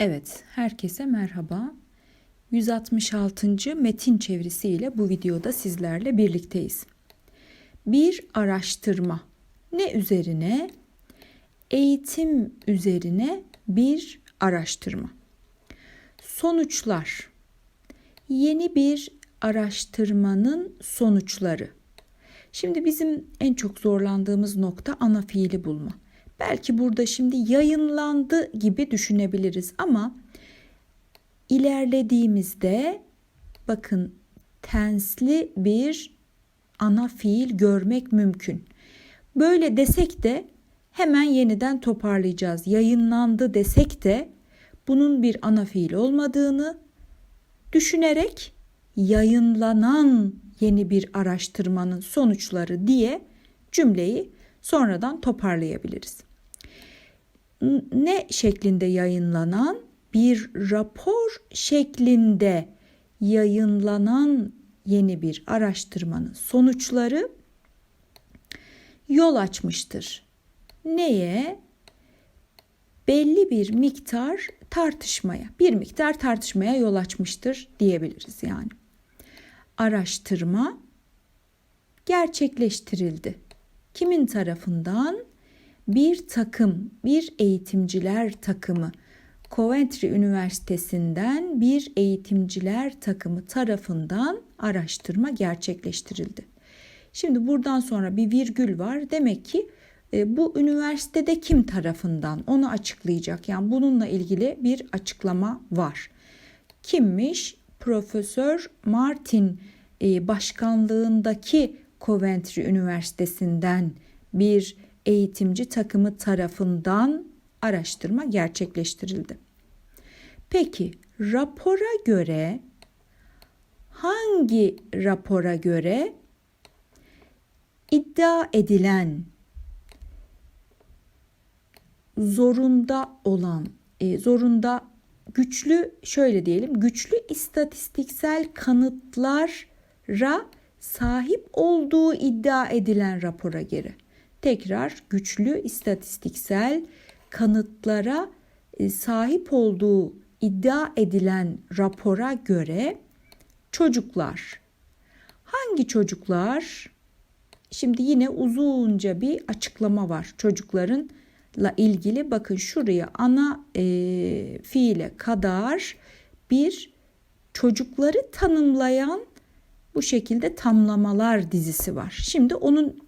Evet, herkese merhaba. 166. metin çevirisiyle bu videoda sizlerle birlikteyiz. Bir araştırma. Ne üzerine? Eğitim üzerine bir araştırma. Sonuçlar. Yeni bir araştırmanın sonuçları. Şimdi bizim en çok zorlandığımız nokta ana fiili bulma. Belki burada şimdi yayınlandı gibi düşünebiliriz ama ilerlediğimizde bakın tensli bir ana fiil görmek mümkün. Böyle desek de hemen yeniden toparlayacağız. Yayınlandı desek de bunun bir ana fiil olmadığını düşünerek yayınlanan yeni bir araştırmanın sonuçları diye cümleyi sonradan toparlayabiliriz. Ne şeklinde yayınlanan? Bir rapor şeklinde yayınlanan yeni bir araştırmanın sonuçları yol açmıştır. Neye? Belli bir miktar tartışmaya, bir miktar tartışmaya yol açmıştır diyebiliriz yani. Araştırma gerçekleştirildi. Kimin tarafından? Bir takım, bir eğitimciler takımı Coventry Üniversitesi'nden bir eğitimciler takımı tarafından araştırma gerçekleştirildi. Şimdi buradan sonra bir virgül var. Demek ki e, bu üniversitede kim tarafından onu açıklayacak. Yani bununla ilgili bir açıklama var. Kimmiş? Profesör Martin e, başkanlığındaki Coventry Üniversitesi'nden bir eğitimci takımı tarafından araştırma gerçekleştirildi. Peki rapora göre hangi rapora göre iddia edilen zorunda olan e, zorunda güçlü şöyle diyelim güçlü istatistiksel kanıtlara sahip olduğu iddia edilen rapora göre tekrar güçlü istatistiksel kanıtlara e, sahip olduğu iddia edilen rapora göre çocuklar. Hangi çocuklar? Şimdi yine uzunca bir açıklama var çocuklarınla ilgili. Bakın şuraya ana e, fiile kadar bir çocukları tanımlayan bu şekilde tamlamalar dizisi var. Şimdi onun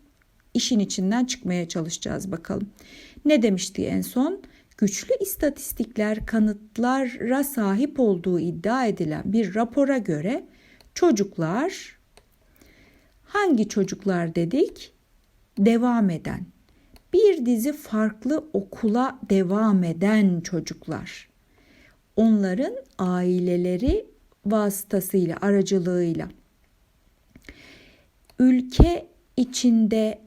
işin içinden çıkmaya çalışacağız bakalım. Ne demişti en son? Güçlü istatistikler kanıtlara sahip olduğu iddia edilen bir rapora göre çocuklar hangi çocuklar dedik? Devam eden. Bir dizi farklı okula devam eden çocuklar. Onların aileleri vasıtasıyla, aracılığıyla ülke içinde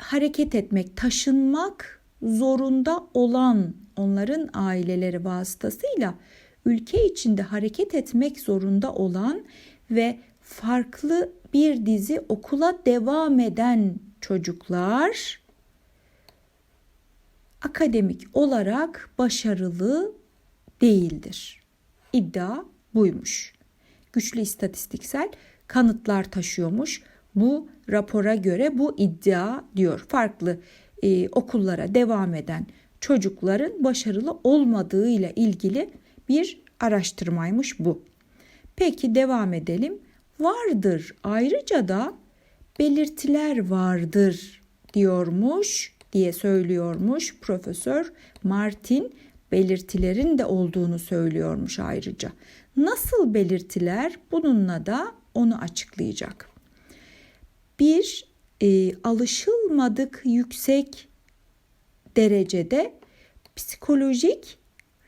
hareket etmek, taşınmak zorunda olan onların aileleri vasıtasıyla ülke içinde hareket etmek zorunda olan ve farklı bir dizi okula devam eden çocuklar akademik olarak başarılı değildir. İddia buymuş. Güçlü istatistiksel kanıtlar taşıyormuş. Bu rapora göre bu iddia diyor. Farklı e, okullara devam eden çocukların başarılı olmadığı ile ilgili bir araştırmaymış bu. Peki devam edelim. Vardır. Ayrıca da belirtiler vardır diyormuş diye söylüyormuş Profesör Martin belirtilerin de olduğunu söylüyormuş ayrıca. Nasıl belirtiler? Bununla da onu açıklayacak. Bir e, alışılmadık yüksek derecede psikolojik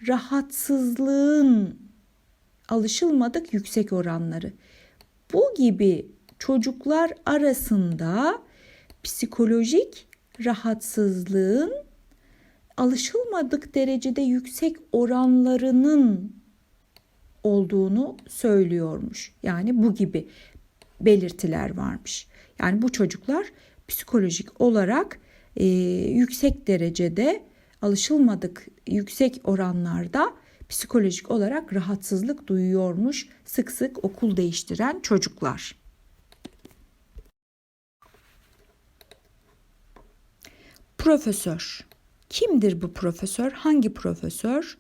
rahatsızlığın alışılmadık yüksek oranları. Bu gibi çocuklar arasında psikolojik rahatsızlığın alışılmadık derecede yüksek oranlarının olduğunu söylüyormuş. Yani bu gibi belirtiler varmış. Yani bu çocuklar psikolojik olarak e, yüksek derecede alışılmadık yüksek oranlarda psikolojik olarak rahatsızlık duyuyormuş sık sık okul değiştiren çocuklar. Profesör. Kimdir bu profesör? Hangi profesör?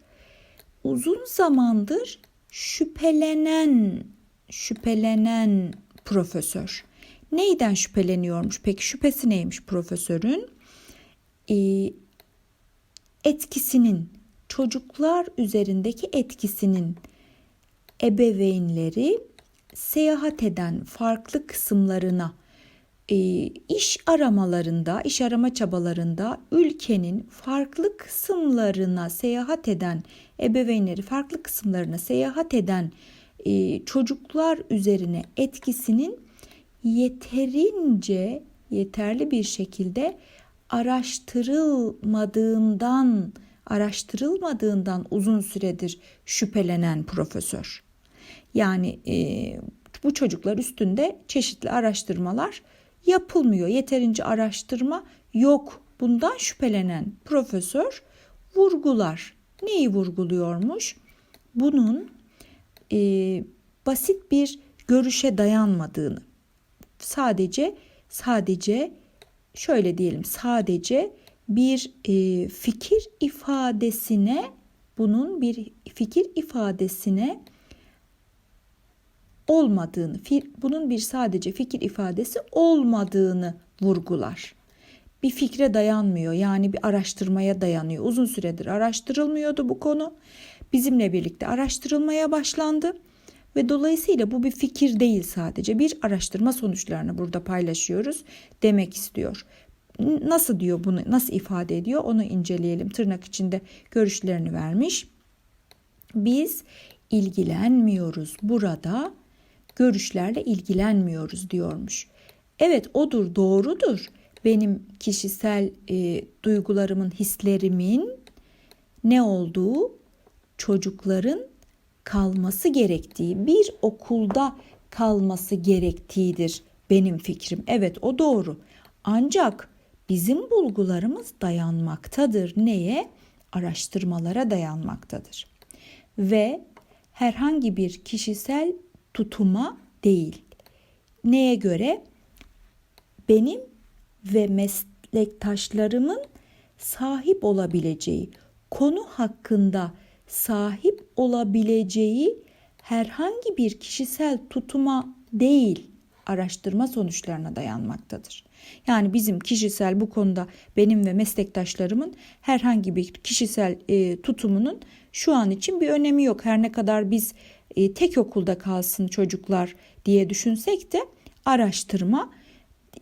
Uzun zamandır şüphelenen şüphelenen profesör. Neyden şüpheleniyormuş? Peki şüphesi neymiş profesörün? Ee, etkisinin, çocuklar üzerindeki etkisinin ebeveynleri seyahat eden farklı kısımlarına e, iş aramalarında, iş arama çabalarında ülkenin farklı kısımlarına seyahat eden ebeveynleri farklı kısımlarına seyahat eden e, çocuklar üzerine etkisinin yeterince yeterli bir şekilde araştırılmadığından araştırılmadığından uzun süredir şüphelenen profesör. Yani e, bu çocuklar üstünde çeşitli araştırmalar yapılmıyor. Yeterince araştırma yok. Bundan şüphelenen profesör vurgular. Neyi vurguluyormuş? Bunun e, basit bir görüşe dayanmadığını. Sadece sadece şöyle diyelim sadece bir e, fikir ifadesine bunun bir fikir ifadesine olmadığını, bunun bir sadece fikir ifadesi olmadığını vurgular. Bir fikre dayanmıyor yani bir araştırmaya dayanıyor. Uzun süredir araştırılmıyordu bu konu. Bizimle birlikte araştırılmaya başlandı ve dolayısıyla bu bir fikir değil sadece bir araştırma sonuçlarını burada paylaşıyoruz demek istiyor. Nasıl diyor bunu nasıl ifade ediyor onu inceleyelim. Tırnak içinde görüşlerini vermiş. Biz ilgilenmiyoruz burada görüşlerle ilgilenmiyoruz diyormuş. Evet odur doğrudur. Benim kişisel e, duygularımın, hislerimin ne olduğu çocukların kalması gerektiği, bir okulda kalması gerektiğidir benim fikrim. Evet o doğru. Ancak bizim bulgularımız dayanmaktadır. Neye? Araştırmalara dayanmaktadır. Ve herhangi bir kişisel tutuma değil. Neye göre? Benim ve meslektaşlarımın sahip olabileceği, konu hakkında sahip olabileceği herhangi bir kişisel tutuma değil, araştırma sonuçlarına dayanmaktadır. Yani bizim kişisel bu konuda benim ve meslektaşlarımın herhangi bir kişisel e, tutumunun şu an için bir önemi yok. Her ne kadar biz e, tek okulda kalsın çocuklar diye düşünsek de araştırma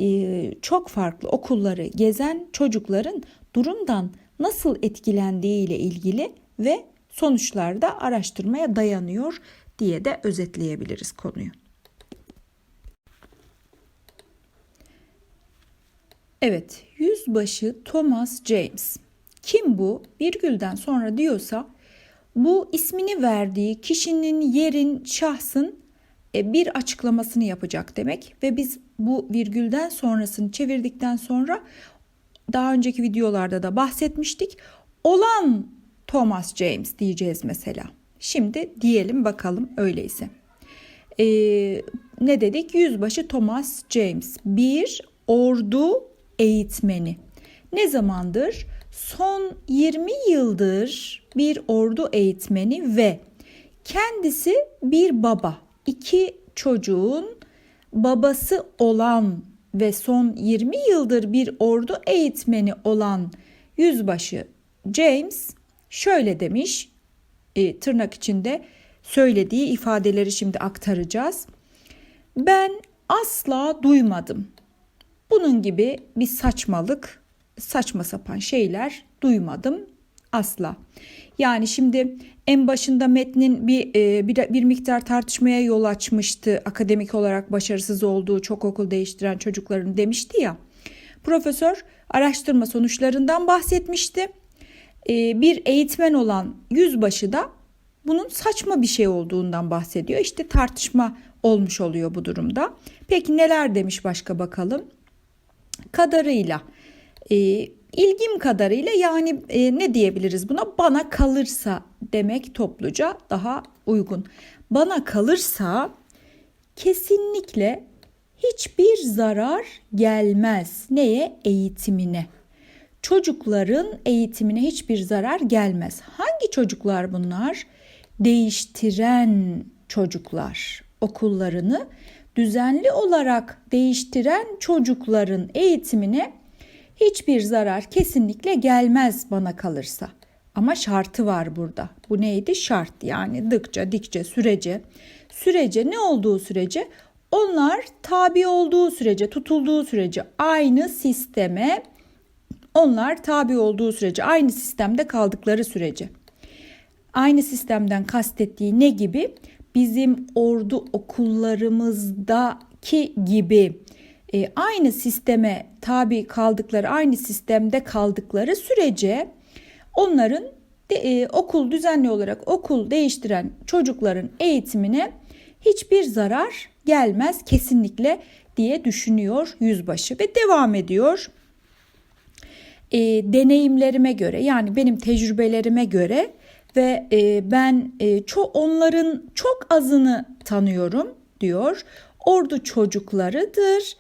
e, çok farklı okulları gezen çocukların durumdan nasıl etkilendiği ile ilgili ve sonuçlarda araştırmaya dayanıyor diye de özetleyebiliriz konuyu. Evet, yüzbaşı Thomas James. Kim bu? Virgülden sonra diyorsa bu ismini verdiği kişinin, yerin, şahsın e, bir açıklamasını yapacak demek ve biz bu virgülden sonrasını çevirdikten sonra daha önceki videolarda da bahsetmiştik. Olan Thomas James diyeceğiz mesela. Şimdi diyelim bakalım öyleyse. Ee, ne dedik? Yüzbaşı Thomas James bir ordu eğitmeni. Ne zamandır? Son 20 yıldır bir ordu eğitmeni ve kendisi bir baba. iki çocuğun babası olan ve son 20 yıldır bir ordu eğitmeni olan yüzbaşı James şöyle demiş e, tırnak içinde söylediği ifadeleri şimdi aktaracağız. Ben asla duymadım. Bunun gibi bir saçmalık, saçma sapan şeyler duymadım asla. Yani şimdi en başında metnin bir, e, bir, bir miktar tartışmaya yol açmıştı. Akademik olarak başarısız olduğu çok okul değiştiren çocukların demişti ya. Profesör araştırma sonuçlarından bahsetmişti. E, bir eğitmen olan yüzbaşı da bunun saçma bir şey olduğundan bahsediyor. İşte tartışma olmuş oluyor bu durumda. Peki neler demiş başka bakalım? Kadarıyla e, ilgim kadarıyla yani e, ne diyebiliriz buna? Bana kalırsa demek topluca daha uygun. Bana kalırsa kesinlikle hiçbir zarar gelmez. Neye? Eğitimine. Çocukların eğitimine hiçbir zarar gelmez. Hangi çocuklar bunlar? Değiştiren çocuklar. Okullarını düzenli olarak değiştiren çocukların eğitimine hiçbir zarar kesinlikle gelmez bana kalırsa. Ama şartı var burada. Bu neydi? Şart yani dıkça, dikçe, sürece. Sürece ne olduğu sürece onlar tabi olduğu sürece, tutulduğu sürece aynı sisteme onlar tabi olduğu sürece, aynı sistemde kaldıkları sürece. Aynı sistemden kastettiği ne gibi? Bizim ordu okullarımızdaki gibi e, aynı sisteme tabi kaldıkları, aynı sistemde kaldıkları sürece onların de, e, okul düzenli olarak okul değiştiren çocukların eğitimine hiçbir zarar gelmez kesinlikle diye düşünüyor yüzbaşı ve devam ediyor. E, deneyimlerime göre yani benim tecrübelerime göre ve e, ben e, ço onların çok azını tanıyorum diyor. Ordu çocuklarıdır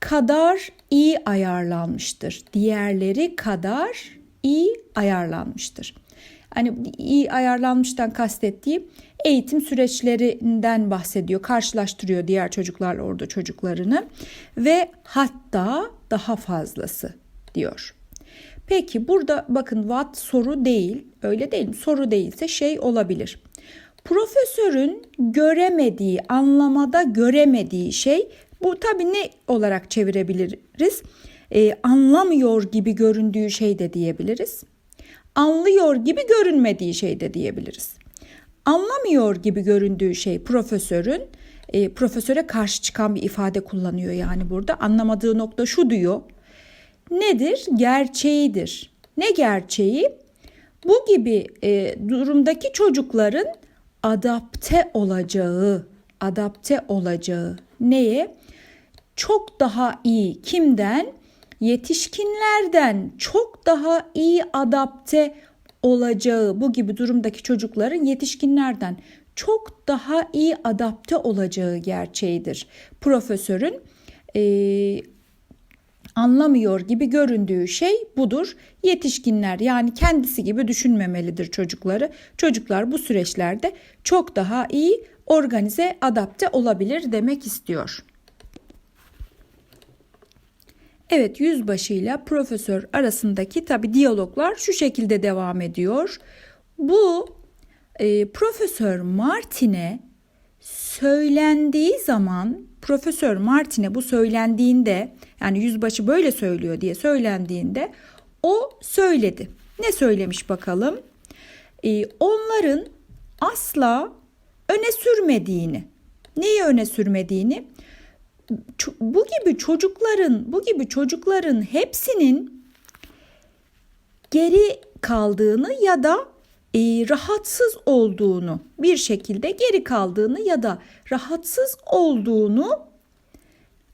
kadar iyi ayarlanmıştır. Diğerleri kadar iyi ayarlanmıştır. Hani iyi ayarlanmıştan kastettiği eğitim süreçlerinden bahsediyor. Karşılaştırıyor diğer çocuklarla orada çocuklarını ve hatta daha fazlası diyor. Peki burada bakın what soru değil. Öyle değil mi? Soru değilse şey olabilir. Profesörün göremediği, anlamada göremediği şey bu tabii ne olarak çevirebiliriz? Ee, anlamıyor gibi göründüğü şey de diyebiliriz. Anlıyor gibi görünmediği şey de diyebiliriz. Anlamıyor gibi göründüğü şey profesörün e, profesöre karşı çıkan bir ifade kullanıyor yani burada. Anlamadığı nokta şu diyor. Nedir? Gerçeğidir. Ne gerçeği? Bu gibi e, durumdaki çocukların adapte olacağı, adapte olacağı neye? Çok daha iyi kimden? Yetişkinlerden çok daha iyi adapte olacağı bu gibi durumdaki çocukların yetişkinlerden çok daha iyi adapte olacağı gerçeğidir. Profesörün e, anlamıyor gibi göründüğü şey budur. Yetişkinler yani kendisi gibi düşünmemelidir çocukları. Çocuklar bu süreçlerde çok daha iyi organize, adapte olabilir demek istiyor. Evet yüzbaşı ile profesör arasındaki tabi diyaloglar şu şekilde devam ediyor. Bu e, Profesör Martin'e söylendiği zaman Profesör Martin'e bu söylendiğinde yani yüzbaşı böyle söylüyor diye söylendiğinde o söyledi. Ne söylemiş bakalım? Ee, onların asla öne sürmediğini, neyi öne sürmediğini bu gibi çocukların bu gibi çocukların hepsinin geri kaldığını ya da e, rahatsız olduğunu bir şekilde geri kaldığını ya da rahatsız olduğunu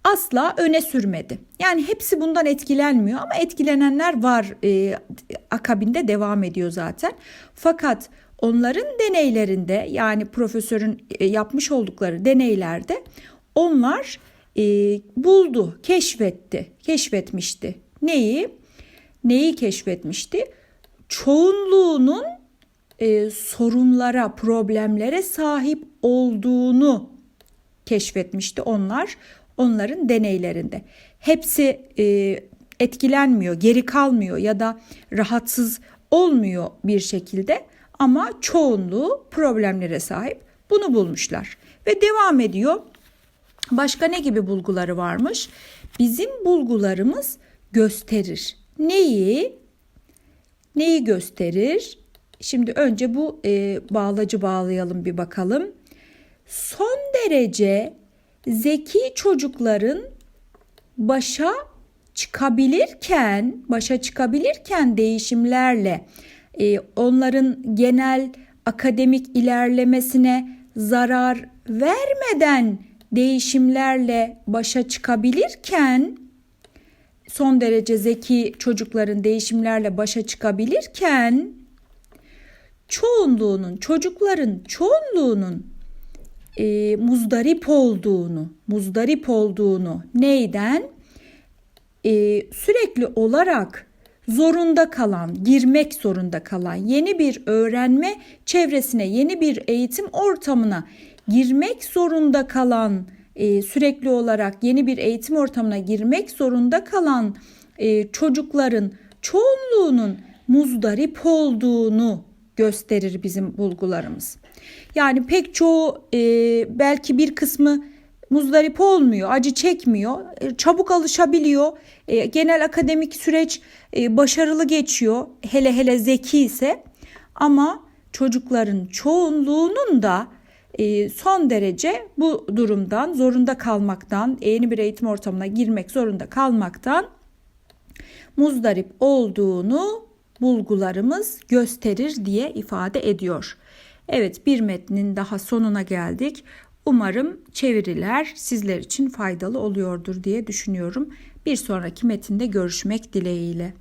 asla öne sürmedi. Yani hepsi bundan etkilenmiyor ama etkilenenler var e, akabinde devam ediyor zaten. Fakat onların deneylerinde yani profesörün e, yapmış oldukları deneylerde onlar e, buldu, keşfetti, keşfetmişti. Neyi? Neyi keşfetmişti? Çoğunluğunun e, sorunlara, problemlere sahip olduğunu keşfetmişti onlar onların deneylerinde. Hepsi e, etkilenmiyor, geri kalmıyor ya da rahatsız olmuyor bir şekilde ama çoğunluğu problemlere sahip. Bunu bulmuşlar ve devam ediyor. Başka ne gibi bulguları varmış? Bizim bulgularımız gösterir. Neyi? Neyi gösterir? Şimdi önce bu e, bağlacı bağlayalım bir bakalım. Son derece zeki çocukların başa çıkabilirken, başa çıkabilirken değişimlerle e, onların genel akademik ilerlemesine zarar vermeden değişimlerle başa çıkabilirken son derece zeki çocukların değişimlerle başa çıkabilirken çoğunluğunun çocukların çoğunluğunun e, muzdarip olduğunu muzdarip olduğunu neyden? E, sürekli olarak zorunda kalan, girmek zorunda kalan yeni bir öğrenme çevresine, yeni bir eğitim ortamına girmek zorunda kalan, e, sürekli olarak yeni bir eğitim ortamına girmek zorunda kalan e, çocukların çoğunluğunun muzdarip olduğunu gösterir bizim bulgularımız. Yani pek çoğu e, belki bir kısmı muzdarip olmuyor, acı çekmiyor, e, çabuk alışabiliyor. E, genel akademik süreç e, başarılı geçiyor. Hele hele zeki ise ama çocukların çoğunluğunun da e, son derece bu durumdan, zorunda kalmaktan, yeni bir eğitim ortamına girmek zorunda kalmaktan muzdarip olduğunu bulgularımız gösterir diye ifade ediyor. Evet bir metnin daha sonuna geldik. Umarım çeviriler sizler için faydalı oluyordur diye düşünüyorum. Bir sonraki metinde görüşmek dileğiyle.